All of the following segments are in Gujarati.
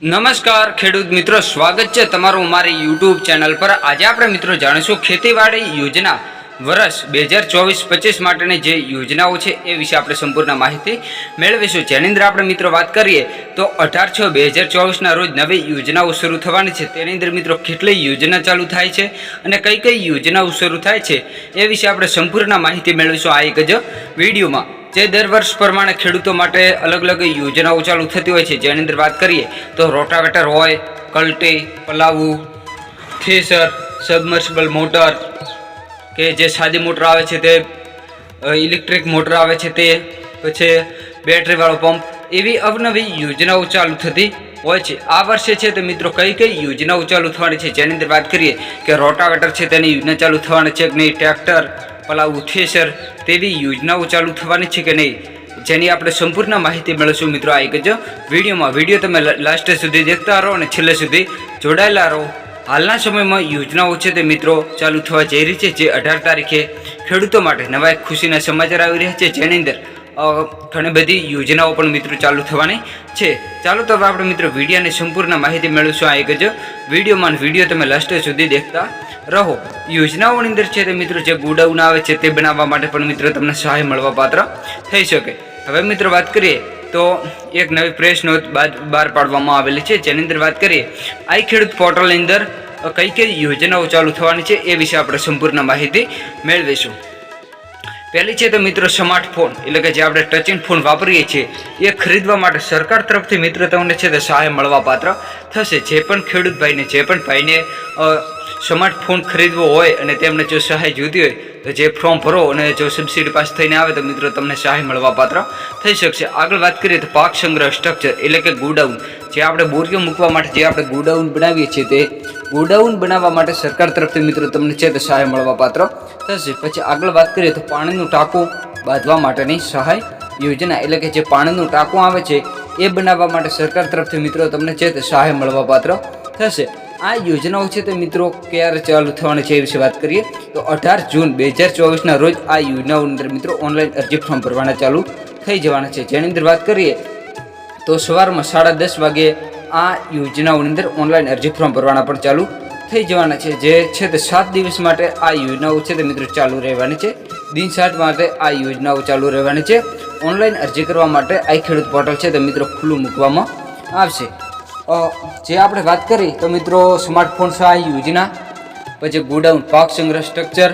નમસ્કાર, ખેડૂત મિત્રો. સ્વાગત છે તમારું મારી યુટ્યુબ ચેનલ પર. આજે આપણે મિત્રો જાણીશું ખેતીવાડી યોજના વર્ષ બે હજાર ચોવીસ પચીસ માટેની જે યોજનાઓ છે એ વિશે આપણે સંપૂર્ણ માહિતી મેળવીશું. જેની અંદર આપણે મિત્રો વાત કરીએ તો અઢાર છ બે હજાર ચોવીસના રોજ નવી યોજનાઓ શરૂ થવાની છે. તેની અંદર મિત્રો કેટલી યોજના ચાલુ થાય છે અને કઈ કઈ યોજનાઓ શરૂ થાય છે એ વિશે આપણે સંપૂર્ણ માહિતી મેળવીશું આ એક જ વિડીયોમાં. જે દર વર્ષ પ્રમાણે ખેડૂતો માટે અલગ અલગ યોજનાઓ ચાલુ થતી હોય છે, જેની અંદર વાત કરીએ તો રોટાવેટર હોય, કલ્ટી, પલાવું, થેસર, સબમર્સિબલ મોટર, કે જે સાદી મોટર આવે છે તે ઇલેક્ટ્રિક મોટર આવે છે તે, પછી બેટરીવાળો પંપ, એવી અવનવી યોજનાઓ ચાલુ થતી હોય છે. આ વર્ષે છે તે મિત્રો કઈ કઈ યોજનાઓ ચાલુ થવાની છે, જેની અંદર વાત કરીએ કે રોટાવેટર છે તેની યોજના ચાલુ થવાની છે, કે નહીં, ટ્રેક્ટર પલાવું ઉઠેસર તેવી યોજનાઓ ચાલુ થવાની છે કે નહીં? જેની આપણે સંપૂર્ણ માહિતી મેળવશું મિત્રો આ એક વિડીયોમાં. વીડિયો તમે લાસ્ટ સુધી દેખતા રહો અને છેલ્લે સુધી જોડાયેલા રહો. હાલના સમયમાં યોજનાઓ છે તે મિત્રો ચાલુ થવા જઈ રહી છે. જે અઢાર તારીખે ખેડૂતો માટે નવા ખુશીના સમાચાર આવી રહ્યા છે. જેની અંદર ઘણી બધી યોજનાઓ પણ મિત્રો ચાલુ થવાની છે. ચાલો તો હવે આપણે મિત્રો વિડીયાની સંપૂર્ણ માહિતી મેળવીશું આ એક જ વિડીયોમાં. વીડિયો તમે લાસ્ટ સુધી દેખતા રહો. યોજનાઓની અંદર છે તે મિત્રો જે ગોડાઉન આવે છે તે બનાવવા માટે પણ મિત્રો તમને સહાય મળવા પાત્ર થઈ શકે. હવે મિત્રો વાત કરીએ તો એક નવી પ્રેસ નોંધ બહાર પાડવામાં આવેલી છે. જેની અંદર વાત કરીએ, આઈ ખેડૂત પોર્ટલની અંદર કઈ કઈ યોજનાઓ ચાલુ થવાની છે એ વિશે આપણે સંપૂર્ણ માહિતી મેળવીશું. પહેલી છે તો મિત્રો સ્માર્ટફોન એટલે કે જે આપણે ટચિંગ ફોન વાપરીએ છીએ, એ ખરીદવા માટે સરકાર તરફથી મિત્રો તમને છે તે સહાય મળવા પાત્ર થશે. જે પણ ખેડૂત ભાઈને, જે પણ ભાઈને સ્માર્ટફોન ખરીદવો હોય અને તેમને જો સહાય જોઈતી હોય, તો જે ફોર્મ ભરો અને જો સબસિડી પાસ થઈને આવે તો મિત્રો તમને સહાય મળવા પાત્ર થઈ શકશે. આગળ વાત કરીએ તો પાક સંગ્રહ સ્ટ્રક્ચર એટલે કે ગોડાઉન જે આપણે બોરીઓ મૂકવા માટે જે આપણે ગોડાઉન બનાવીએ છીએ તે ગોડાઉન બનાવવા માટે સરકાર તરફથી મિત્રો તમને છે તે સહાય મળવા પાત્ર થશે. પછી આગળ વાત કરીએ તો પાણીનું ટાંકું બાંધવા માટેની સહાય યોજના, એટલે કે જે પાણીનું ટાંકું આવે છે, એ બનાવવા માટે સરકાર તરફથી મિત્રો તમને છે તે સહાય મળવા પાત્ર થશે. આ યોજનાઓ છે તે મિત્રો ક્યારે ચાલુ થવાની છે એ વિશે વાત કરીએ તો અઢાર જૂન બે હજાર ચોવીસના રોજ આ યોજનાઓ અંદર મિત્રો ઓનલાઈન અરજી ફોર્મ ભરવાના ચાલુ થઈ જવાના છે. જેની અંદર વાત કરીએ તો સવારમાં સાડા દસ વાગે આ યોજનાઓની અંદર ઓનલાઈન અરજી ફોર્મ ભરવાના પણ ચાલુ થઈ જવાના છે. જે છે તે સાત દિવસ માટે આ યોજનાઓ છે તે મિત્રો ચાલુ રહેવાની છે. દિન સાત માટે આ યોજનાઓ ચાલુ રહેવાની છે. ઓનલાઈન અરજી કરવા માટે આઈ ખેડૂત પોર્ટલ છે તે મિત્રો ખુલ્લું મૂકવામાં આવશે. જે આપણે વાત કરી તો મિત્રો સ્માર્ટફોન સહાય યોજના, પછી ગોડાઉન પાક સંગ્રહ સ્ટ્રક્ચર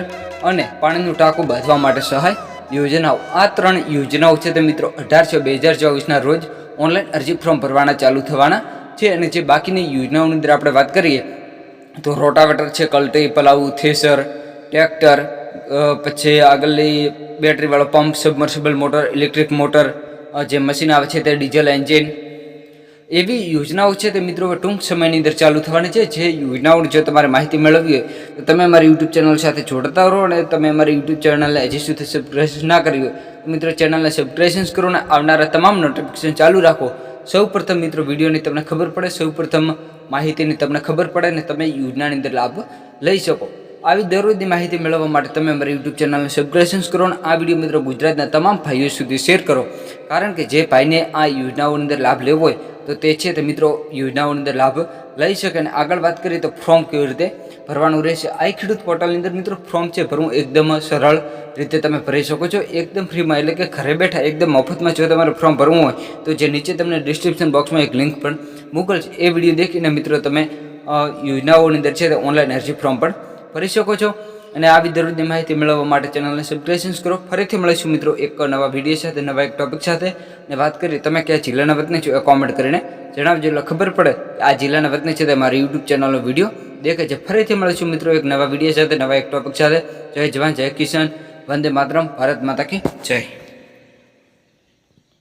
અને પાણીનું ટાંકું બાંધવા માટે સહાય યોજનાઓ. આ ત્રણ યોજનાઓ છે તે મિત્રો અઢાર છ બે હજાર ચોવીસના રોજ ઓનલાઈન અરજી ફોર્મ ભરવાના ચાલુ થવાના છે અને જે બાકીની યોજનાઓની અંદર આપણે વાત કરીએ, તો રોટાવેટર છે, કલ્ટી પલાવું થેસર, ટ્રેક્ટર પછી આગળની બેટરીવાળો pump, submersible motor, electric motor જે મશીન આવે છે તે ડીઝલ એન્જિન. એવી યોજનાઓ છે તે મિત્રો ટૂંક સમયની અંદર ચાલુ થવાની છે. જે યોજનાઓની જો તમારે માહિતી મેળવવી હોય, તો તમે અમારી યુટ્યુબ ચેનલ સાથે જોડતા રહો અને તમે અમારી યુટ્યુબ ચેનલને હજી સુધી સબસ્ક્રાઇબ ના કરી હોય મિત્રો ચેનલને સબસ્ક્રાઇબ કરો અને આવનારા તમામ નોટિફિકેશન ચાલુ રાખો. સૌ પ્રથમ મિત્રો, વિડીયોની તમને ખબર પડે સૌ પ્રથમ માહિતીની તમને ખબર પડે અને તમે યોજનાની અંદર લાભ લઈ શકો. આવી દરરોજની માહિતી મેળવવા માટે તમે અમારી યુટ્યુબ ચેનલને સબસ્ક્રાઈબ કરો અને આ વીડિયો મિત્રો ગુજરાતના તમામ ભાઈઓ સુધી શેર કરો. કારણ કે જે ભાઈને આ યોજનાઓની અંદર લાભ લેવો હોય, તો તે છે તે મિત્રો યોજનાઓની અંદર લાભ લઈ શકે. અને આગળ વાત કરીએ તો ફોર્મ કેવી રીતે ભરવાનું રહેશે. આ ખેડૂત પોર્ટલની અંદર મિત્રો ફોર્મ છે ભરવું એકદમ સરળ રીતે તમે ભરી શકો છો. એકદમ ફ્રીમાં એટલે કે ઘરે બેઠા એકદમ મફતમાં જો તમારે ફોર્મ ભરવું હોય તો જે નીચે તમને ડિસ્ક્રિપ્શન બોક્સમાં એક લિંક પણ મોકલશે એ વીડિયો દેખીને મિત્રો તમે યોજનાઓની અંદર છે તે ઓનલાઈન અરજી ફોર્મ પણ ભરી શકો છો. અને આવી દરરોજની માહિતી મેળવવા માટે ચેનલને સબસ્ક્રાઇબ કરો. ફરીથી મળીશું મિત્રો એક નવા વીડિયો સાથે, નવા એક ટોપિક સાથે. ને વાત કરીએ, તમે કયા જિલ્લાના વતની છો એ કોમેન્ટ કરીને જણાવજો. એટલે ખબર પડે આ જિલ્લાના વતની છે તે મારી યુટ્યુબ ચેનલનો વીડિયો દેખે છે. ફરીથી મળીશું મિત્રો એક નવા વીડિયો સાથે, નવા એક ટોપિક સાથે. જય જવાન, જય કિશન વંદે માતરમ. ભારત માતા કી જય.